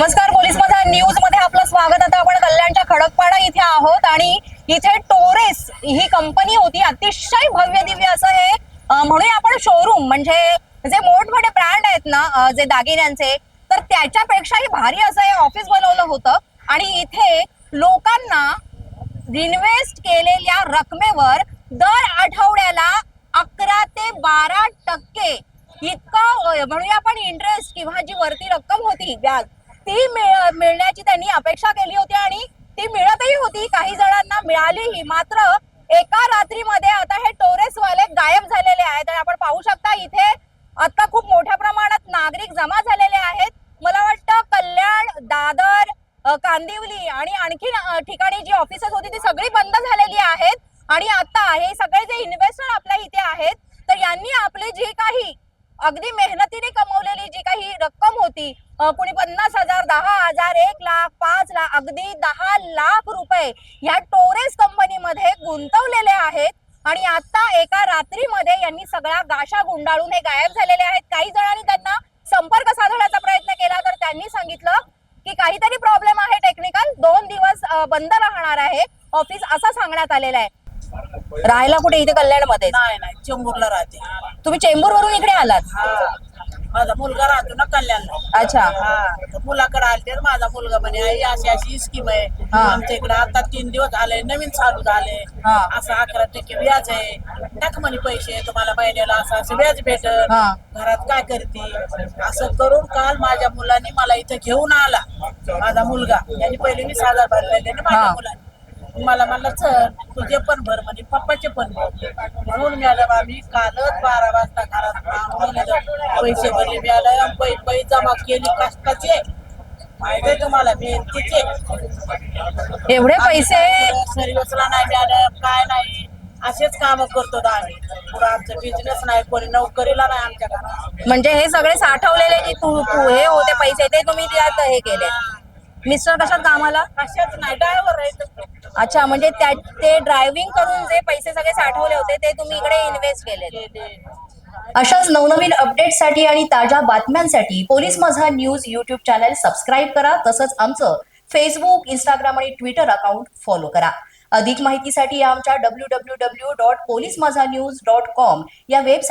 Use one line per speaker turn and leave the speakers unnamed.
नमस्कार पोलीस माझा न्यूजमध्ये आपलं स्वागत. आता आपण कल्याणच्या खडकपाडा इथे आहोत आणि इथे टोरेस ही कंपनी होती अतिशय भव्य दिव्य असं हे म्हणूया आपण शोरूम म्हणजे जे मोठमोठे ब्रँड आहेत ना जे दागिन्यांचे तर त्याच्यापेक्षाही भारी असं हे ऑफिस बनवलं होतं. आणि इथे लोकांना इन्व्हेस्ट केलेल्या रकमेवर दर आठवड्याला अकरा ते बारा टक्के इतका म्हणूया आपण इंटरेस्ट किंवा जी वरती रक्कम होती व्याज ती मिळ- मिळण्याची त्यांनी अपेक्षा केली होती आणि ती मिळतही होती. काही जणांना मिळालीही. मात्र एका रात्रीमध्ये आता हे टोरेस वाले गायब झालेले आहेत. आणि आपण पाहू शकता इथे आता खूप मोठ्या प्रमाणात नागरिक जमा झालेले आहेत. मला वाटतं कल्याण दादर कांदिवली आणि आणखी ठिकाणी जी ऑफिसेस होती ती सगळी बंद झालेली आहेत. आणि आता हे सगळे जे इन्व्हेस्टर आपल्या इथे आहेत तर यांनी आपली जी काही अगदी मेहनतीने कमवलेली जी काही रक्कम होती कुणी पन्नास हजार दहा हजार एक लाख पाच लाख अगदी दहा लाख रुपये या टोरेस कंपनीमध्ये गुंतवलेले आहेत. आणि आता एका रात्रीमध्ये यांनी सगळ्या गाशा गुंडाळून हे गायब झालेले आहेत. काही जणांनी त्यांना संपर्क साधण्याचा प्रयत्न केला तर त्यांनी सांगितलं की काहीतरी प्रॉब्लेम आहे टेक्निकल दोन दिवस बंद राहणार आहे. ऑफिस असं सांगण्यात आलेलं आहे. राहायला कुठे इथे कल्याणमध्ये?
नाही नाही चेंबूरला राहते.
तुम्ही चेंबूर वरून इकडे आलात?
हा. माझा मुलगा राहतो ना कल्याणला.
अच्छा.
हा. मुलाकडे आलते माझा मुलगा म्हणे आई अशी अशी स्कीम आहे.
हा.
आमच्या इकडे आता तीन दिवस आले नवीन चालू झाले.
हा.
असं अकरा टक्के व्याज आहे. टाक म्हणे पैसे तुम्हाला महिन्याला असं असं व्याज भेटत
हा.
घरात काय करते? असं करून काल माझ्या मुलांनी मला इथं घेऊन आला माझा मुलगा. यांनी पहिले वीस हजार भरलेले ना माझ्या
हा.
मुलांनी. मला म्हणलं चल तुझे पण भर म्हणजे पप्पाचे पण भर. म्हणून मॅडम आम्ही कालच बारा वाजता घरात पैसे भरले मॅडम. पै पै जमा केली कष्टाचे. माहितीये तुम्हाला मेहनतीचे.
एवढे पैसे?
सर्विसला नाही मॅडम काय नाही. असेच काम करतो आम्ही. पुढं आमचं बिझनेस नाही कोणी नोकरीला नाही आमच्या घरात.
म्हणजे हे सगळे साठवलेले जे तू तू हे होते पैसे ते तुम्ही त्यात हे केले. मिस्टर कशात कामाला?
कशाच नाही ड्रायव्हर आहे
अच्छा म्हणजे त्या ते ड्रायव्हिंग करून जे पैसे सगळे साठवले होते ते तुम्ही इकडे इन्व्हेस्ट केले. अशाच नवनवीन अपडेटसाठी आणि ताज्या बातम्यांसाठी police Majha news YouTube channel subscribe करा. तसंच आमचं फेसबुक इंस्टाग्राम आणि ट्विटर अकाउंट फॉलो करा. अधिक माहितीसाठी आमच्या W W W dot police Majha news dot com या वेबसाईट